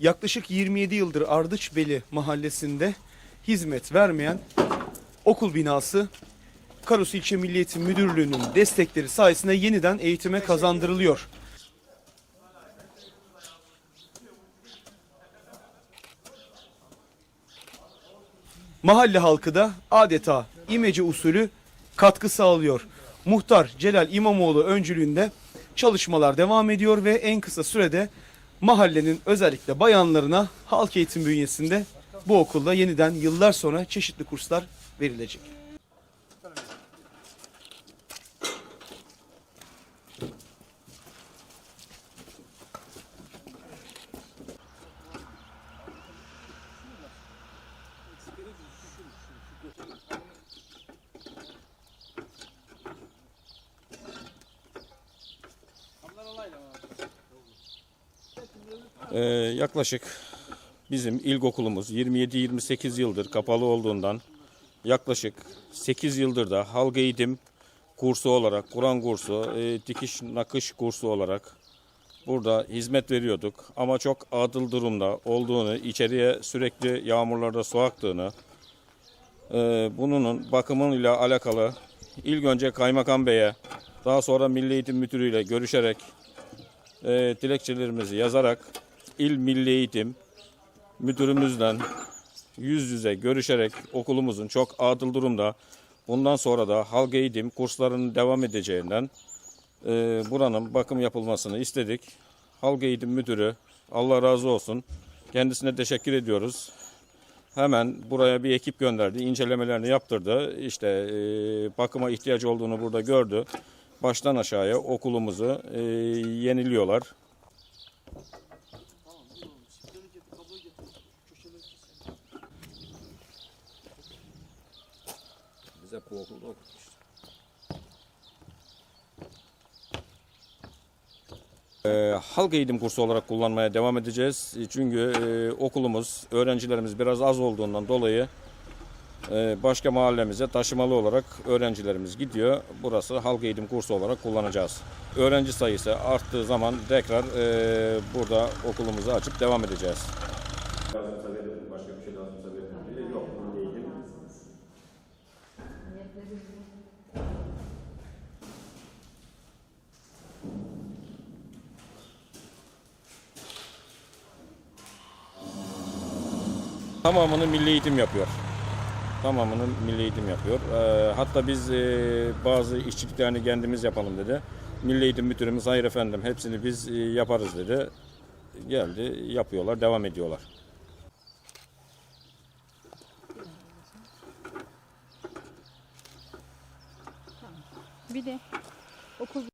yaklaşık 27 yıldır Ardıçbeli mahallesinde hizmet vermeyen okul binası Karasu İlçe Milli Müdürlüğü'nün destekleri sayesinde yeniden eğitime kazandırılıyor. Mahalle halkı da adeta imece usulü katkı sağlıyor. Muhtar Celal İmamoğlu öncülüğünde çalışmalar devam ediyor ve en kısa sürede mahallenin özellikle bayanlarına halk eğitim bünyesinde bu okulda yeniden yıllar sonra çeşitli kurslar verilecek. Ee, yaklaşık bizim ilkokulumuz 27-28 yıldır kapalı olduğundan yaklaşık 8 yıldır da halk eğitim kursu olarak, Kur'an kursu, e, dikiş nakış kursu olarak burada hizmet veriyorduk. Ama çok adıl durumda olduğunu, içeriye sürekli yağmurlarda su aktığını, e, bunun bakımıyla alakalı ilk önce Kaymakam Bey'e, daha sonra Milli Eğitim Müdürü'yle görüşerek e, dilekçelerimizi yazarak İl Milli Eğitim Müdürümüzden yüz yüze görüşerek okulumuzun çok adil durumda bundan sonra da halk eğitim kurslarının devam edeceğinden e, buranın bakım yapılmasını istedik. Halk Eğitim Müdürü Allah razı olsun kendisine teşekkür ediyoruz. Hemen buraya bir ekip gönderdi, incelemelerini yaptırdı. İşte e, bakıma ihtiyacı olduğunu burada gördü. Baştan aşağıya okulumuzu e, yeniliyorlar. Biz hep bu okulda okuduk işte. Ee, halk eğitim kursu olarak kullanmaya devam edeceğiz. Çünkü e, okulumuz, öğrencilerimiz biraz az olduğundan dolayı e, başka mahallemize taşımalı olarak öğrencilerimiz gidiyor. Burası halk eğitim kursu olarak kullanacağız. Öğrenci sayısı arttığı zaman tekrar e, burada okulumuzu açıp devam edeceğiz. Lazımsa başka bir şey lazımsa veririm. Yok, eğitim Tamamını milli eğitim yapıyor. Tamamını milli eğitim yapıyor. Ee, hatta biz e, bazı işçiliklerini kendimiz yapalım dedi. Milli eğitim müdürümüz hayır efendim hepsini biz e, yaparız dedi. Geldi yapıyorlar devam ediyorlar. Bir de. Okul